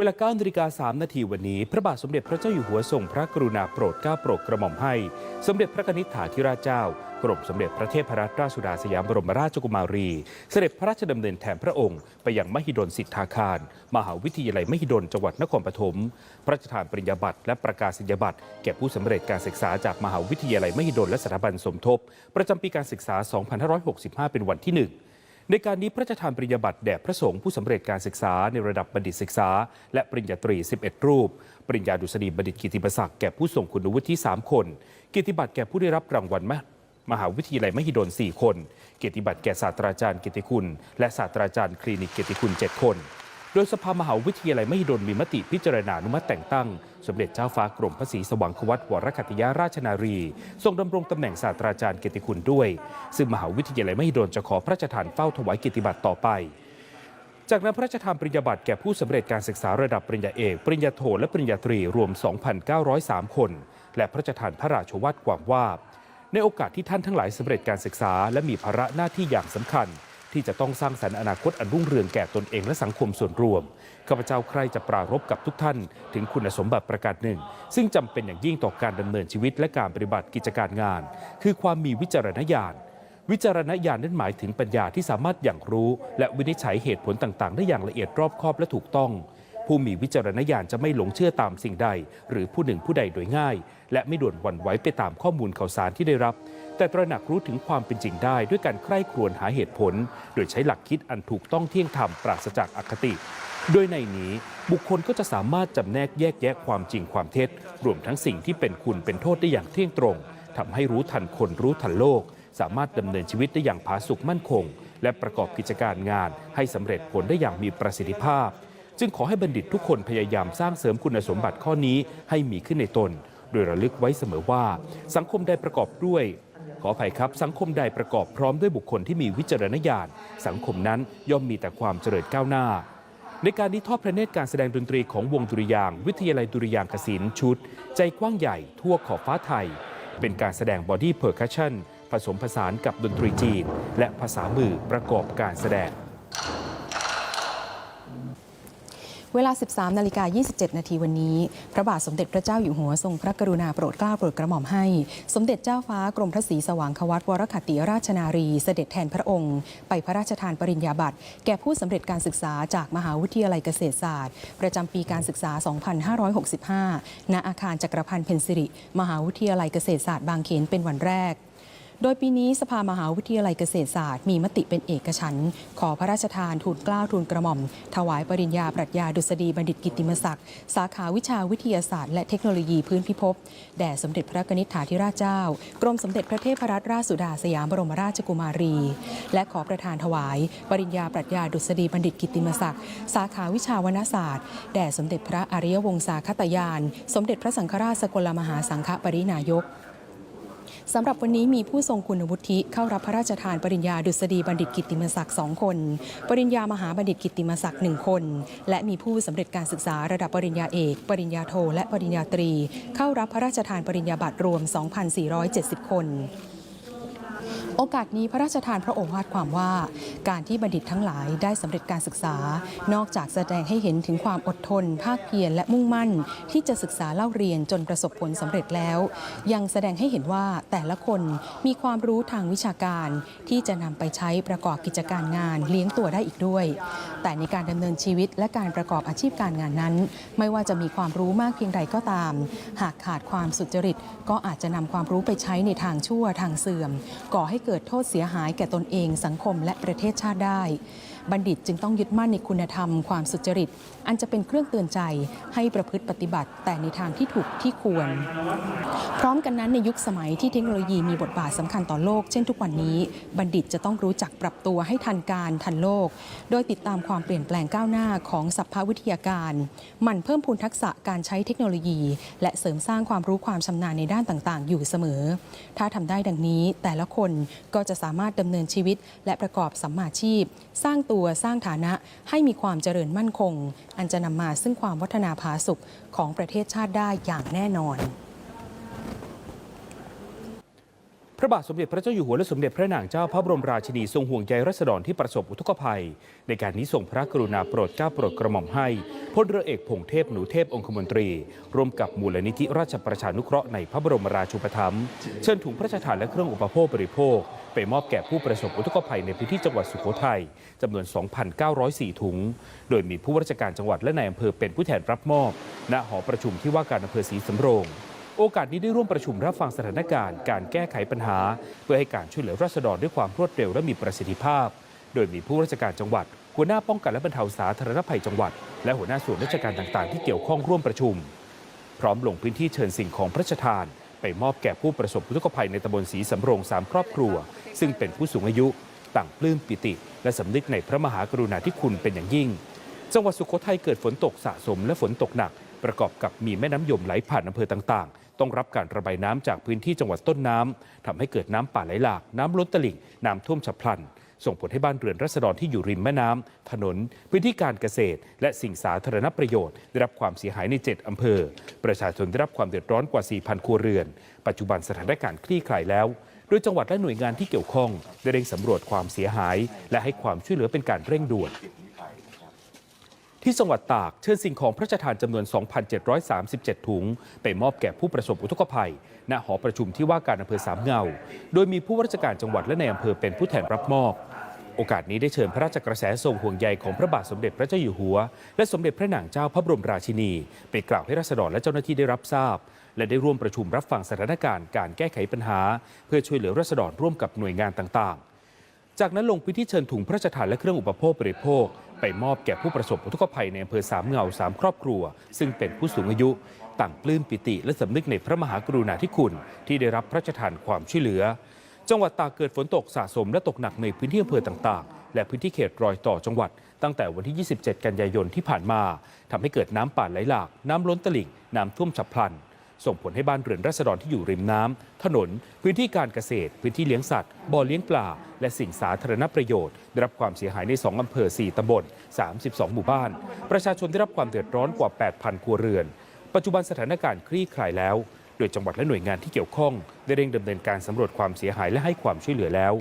เวลา9นาฬิกา3นาทีวันนี้ พระบาทสมเด็จพระเจ้าอยู่หัวทรงพระกรุณาโปรดเกล้าโปรดกระหม่อมให้ สมเด็จพระนิธิถาธิราชเจ้ากรมสมเด็จพระเทพรัตนราชสุดาสยามบรมราชกุมารี เสด็จพระราชดำเนินแทนพระองค์ ไปยังมหิดลสิทธาคาร มหาวิทยาลัยมหิดลจังหวัดนครปฐมพระราชทานปริญญาบัตรและประกาศนียบัตรแก่ผู้สำเร็จการศึกษาจากมหาวิทยาลัยมหิดลและสถาบันสมทบ ประจำปีการศึกษา 2565 เป็นวันที่หนึ่ง ในการนี้พระราชทานปริญญาบัตรแด่พระสงฆ์ผู้สำเร็จการศึกษาในระดับบัณฑิตศึกษา และปริญญาตรี 11 รูป ปริญญาดุษฎีบัณฑิตกิตติมศักดิ์แก่ผู้ทรงคุณวุฒิ3คน กิติบัตรแก่ผู้ได้รับรางวัลมมหาวิทยาลัยมหิดล 4 คน เกียรติบัตรแก่ศาสตราจารย์เกียรติคุณ และศาสตราจารย์คลินิกเกียรติคุณ 7 คน โดยสภามหาวิทยาลัยมหิดลมีมติพิจารณาอนุมัติแต่งตั้ง สมเด็จเจ้าฟ้ากรมพระศรีสว่างควัตวรคัตยาราชนารี ทรงดำรงตำแหน่งศาสตราจารย์เกียรติคุณด้วย ซึ่งมหาวิทยาลัยมหิดลจะขอพระราชทานเฝ้าถวายเกียรติบัตรต่อไป จากนั้นพระราชทานปริญญาบัตรแก่ผู้สำเร็จการศึกษาระดับปริญญาเอกปริญญาโทและปริญญาตรีรวม 2,903 คน และพระราชทานพระราชวาทความว่า ในโอกาสที่ท่านทั้งหลายสำเร็จการศึกษา และมีภาระหน้าที่อย่างสำคัญ ที่จะต้องสร้างสรรค์อนาคตอันรุ่งเรืองแก่ตนเองและสังคมส่วนรวมข้าพเจ้าใครจะปรารบกับทุกท่าน ถึงคุณสมบัติประการหนึ่ง ซึ่งจำเป็นอย่างยิ่งต่อการดำเนินชีวิตและการปฏิบัติกิจการงาน คือความมีวิจารณญาณวิจารณญาณนั้นหมายถึงปัญญาที่สามารถอย่างรู้ และวินิจฉัยเหตุผลต่างๆ ได้อย่างละเอียดรอบคอบและถูกต้อง ผู้มีวิจารณญาณจะไม่หลงเชื่อตามสิ่งใด หรือผู้หนึ่งผู้ใดโดยง่าย และไม่ด่วนหวั่นไหวไปตามข้อมูลข่าวสารที่ได้รับ แต่ตระหนักรู้ถึงความเป็นจริงได้ ด้วยการใคร่ครวญหาเหตุผล โดยใช้หลักคิดอันถูกต้องเที่ยงธรรมปราศจากอคติ โดยในนี้บุคคลก็จะสามารถจำแนกแยกแยะความจริงความเท็จ รวมทั้งสิ่งที่เป็นคุณเป็นโทษได้อย่างเที่ยงตรงทำให้รู้ทันคนรู้ทันโลก สามารถดำเนินชีวิตได้อย่างผาสุกมั่นคง และประกอบกิจการงาน ให้สำเร็จผลได้อย่างมีประสิทธิภาพ จึงขอให้บัณฑิตทุกคนพยายามสร้างเสริมคุณสมบัติข้อนี้ให้มีขึ้นในตน โดยระลึกไว้เสมอว่า สังคมใดประกอบด้วย ขออภัยครับสังคมใดประกอบพร้อมด้วยบุคคลที่มีวิจารณญาณสังคมนั้นย่อมมีแต่ความเจริญก้าวหน้า ในการนี้ทอดพระเนตรการแสดงดนตรีของวงดุริยาง วิทยาลัยดุริยางคศิลป์ชุด ใจกว้างใหญ่ทั่วขอบฟ้าไทย เป็นการแสดงบอดี้เพอร์คัชชันผสมผสานกับดนตรีจีน และภาษามือประกอบการแสดง เวลา 13 นาฬิกา 27 นาทีวันนี้ พระบาทสมเด็จพระเจ้าอยู่หัวทรงพระกรุณาโปรดเกล้าโปรดกระหม่อมให้ สมเด็จเจ้าฟ้ากรมพระศรีสว่างควัตวรคติราชนารี เสด็จแทนพระองค์ ไปพระราชทานปริญญาบัตร แก่ผู้สำเร็จการศึกษาจากมหาวิทยาลัยเกษตรศาสตร์ ประจำปีการศึกษา 2565 ณ อาคารจักรพันธ์เพนซิริ มหาวิทยาลัยเกษตรศาสตร์บางเขนเป็นวันแรก โดยปีนี้สภามหาวิทยาลัยเกษตรศาสตร์มีมติเป็นเอกฉันท์ขอพระราชทานทูลเกล้าทูลกระหม่อม ถวายปริญญาปรัชญาดุษฎีบัณฑิตกิติมศักดิ์สาขาวิชาวิทยาศาสตร์และเทคโนโลยีพื้นพิภพแด่สมเด็จพระนิธิถาธิราชเจ้า กรมสมเด็จพระเทพรัตนราชสุดาสยามบรมราชกุมารี และขอประทานถวาย ปริญญาปรัชญาดุษฎีบัณฑิตกิตติมศักดิ์สาขาวิชาวรรณศาสตร์แด่สมเด็จพระอริยวงศาคตยาน สมเด็จพระสังฆราชสกลมหาสังฆปรินายก สำหรับวันนี้มีผู้ทรงคุณวุฒิเข้ารับพระราชทานปริญญาดุษฎีบัณฑิตกิติมศักดิ์สองคน ปริญญามหาบัณฑิตกิติมศักดิ์หนึ่งคน และมีผู้สำเร็จการศึกษาระดับปริญญาเอก ปริญญาโท และปริญญาตรี เข้ารับพระราชทานปริญญาบัตรรวม 2,470 คน โอกาสนี้พระราชทานพระโอวาทความว่า การที่บัณฑิตทั้งหลายได้สำเร็จการศึกษา นอกจากแสดงให้เห็นถึงความอดทน ภาคเพียรและมุ่งมั่น ที่จะศึกษาเล่าเรียนจนประสบผลสำเร็จแล้ว ยังแสดงให้เห็นว่าแต่ละคนมีความรู้ทางวิชาการ ที่จะนำไปใช้ประกอบกิจการงานเลี้ยงตัวได้อีกด้วย แต่ในการดำเนินชีวิตและการประกอบอาชีพการงานนั้น ไม่ว่าจะมีความรู้มากเพียงใดก็ตาม หากขาดความสุจริต ก็อาจจะนำความรู้ไปใช้ในทางชั่วทางเสื่อมก่อให้เกิดเกิดโทษเสียหายแก่ตนเองสังคมและประเทศชาติได้ บัณฑิตจึงต้องยึดมั่นในคุณธรรมความสุจริต อันจะเป็นเครื่องเตือนใจให้ประพฤติปฏิบัติ แต่ในทางที่ถูกที่ควร พร้อมกันนั้นในยุคสมัยที่เทคโนโลยีมีบทบาทสำคัญต่อโลก เช่นทุกวันนี้ บัณฑิตจะต้องรู้จักปรับตัวให้ทันการทันโลก โดยติดตามความเปลี่ยนแปลงก้าวหน้าของสัพพวิทยาการหมั่นเพิ่มพูนทักษะการใช้เทคโนโลยี และเสริมสร้างความรู้ความชำนาญในด้านต่าง ๆ อยู่เสมอ ถ้าทำได้ดังนี้แต่ละคนก็จะสามารถดำเนินชีวิต และประกอบสัมมาชีพ สร้างตัวสร้างฐานะให้มีความเจริญมั่นคง อันจะนำมาซึ่งความวัฒนาผาสุขของประเทศชาติได้อย่างแน่นอน พระบาทสมเด็จพระเจ้าอยู่หัวและสมเด็จพระนางเจ้าพระบรมราชินีทรงห่วงใยรัษฎรที่ประสบอุทกภัย ในการนี้ทรงพระกรุณาโปรดเกล้าโปรดกระหม่อมให้พลเรือเอกพงเทพหนูเทพองคมนตรี ร่วมกับมูลนิธิราชประชานุเคราะห์ในพระบรมราชูปถัมภ์เชิญถุงพระราชทานและเครื่องอุปโภคบริโภค ไปมอบแก่ผู้ประสบอุทกภัยในพื้นที่จังหวัดสุโขทัยจำนวน 2,904 ถุง โดยมีผู้ว่าราชการจังหวัดและนายอำเภอเป็นผู้แทนรับมอบ ณหอประชุมที่ว่าการอำเภอศรีสำโรง โอกาสนี้ได้ร่วมประชุมรับฟังสถานการณ์การแก้ไขปัญหา เพื่อให้การช่วยเหลือราษฎรด้วยความรวดเร็วและมีประสิทธิภาพ โดยมีผู้ราชการจังหวัด หัวหน้าป้องกันและบรรเทาสาธารณภัยจังหวัด และหัวหน้าส่วนราชการต่างๆ ที่เกี่ยวข้องร่วมประชุม พร้อมลงพื้นที่เชิญสิ่งของพระราชทาน ไปมอบแก่ผู้ประสบอุทกภัยในตำบลศรีสำโรงสามครอบครัว ซึ่งเป็นผู้สูงอายุ ต่างปลื้มปิติ และสำนึกในพระมหากรุณาธิคุณเป็นอย่างยิ่ง จังหวัดสุโขทัยเกิดฝนตกสะสมและฝนตกหนักประกอบกับมีแม่น้ำยมไหลผ่านอำเภอต่างๆ ต้องรับการระบายน้ำจากพื้นที่จังหวัดต้นน้ำทำให้เกิดน้ำป่าไหลหลาก น้ำล้นตลิ่ง น้ำท่วมฉับพลัน ส่งผลให้บ้านเรือนรัษฎรที่อยู่ริมแม่น้ำถนน พื้นที่การเกษตร และสิ่งสาธารณประโยชน์ ได้รับความเสียหายใน 7อำเภอ ประชาชนได้รับความเดือดร้อนกว่า 4,000 ครัวเรือน ปัจจุบันสถานการณ์คลี่คลายแล้วโดยจังหวัดและหน่วยงานที่เกี่ยวข้องได้เร่งสำรวจความเสียหาย และให้ความช่วยเหลือเป็นการเร่งด่วน ที่จังหวัดตากเชิญสิ่งของพระราชทานจำนวน 2,737 ถุง ไปมอบแก่ผู้ประสบอุทกภัย ณหอประชุมที่ว่าการอำเภอสามเงา โดยมีผู้ว่าราชการจังหวัดและในอำเภอเป็นผู้แทนรับมอบ โอกาสนี้ได้เชิญพระราชกระแสทรงห่วงใยของพระบาทสมเด็จพระเจ้าอยู่หัว และสมเด็จพระนางเจ้าพระบรมราชินี ไปกล่าวให้ราษฎรและเจ้าหน้าที่ได้รับทราบ และได้ร่วมประชุมรับฟังสถานการณ์การแก้ไขปัญหา เพื่อช่วยเหลือราษฎรร่วมกับหน่วยงานต่างๆจากนั้นลงพื้นที่เชิญถุงพระราชทานและเครื่องอุปโภคบริโภค ไปมอบแก่ผู้ประสบอุทกภัยในอำเภอสามเงาสามครอบครัว ซึ่งเป็นผู้สูงอายุ ต่างปลื้มปิติและสำนึกในพระมหากรุณาธิคุณ ที่ได้รับพระราชทานความช่วยเหลือ จังหวัดตากเกิดฝนตกสะสมและตกหนักในพื้นที่อำเภอต่างๆ และพื้นที่เขตรอยต่อจังหวัด ตั้งแต่วันที่ 27 กันยายนที่ผ่านมาทำให้เกิดน้ำป่าไหลหลาก น้ำล้นตลิ่ง น้ำท่วมฉับพลัน ส่งผลให้บ้านเรือนราษฎรที่อยู่ริมน้ำถนน พื้นที่การเกษตร พื้นที่เลี้ยงสัตว์ บ่อเลี้ยงปลา และสิ่งสาธารณประโยชน์ ได้รับความเสียหายใน 2 อำเภอ 4 ตำบล 32 หมู่บ้าน ประชาชนได้รับความเดือดร้อนกว่า 8,000 ครัวเรือน ปัจจุบันสถานการณ์คลี่คลายแล้ว โดยจังหวัดและหน่วยงานที่เกี่ยวข้อง ได้เร่งดำเนินการสำรวจความเสียหายและให้ความช่วยเหลือแล้ว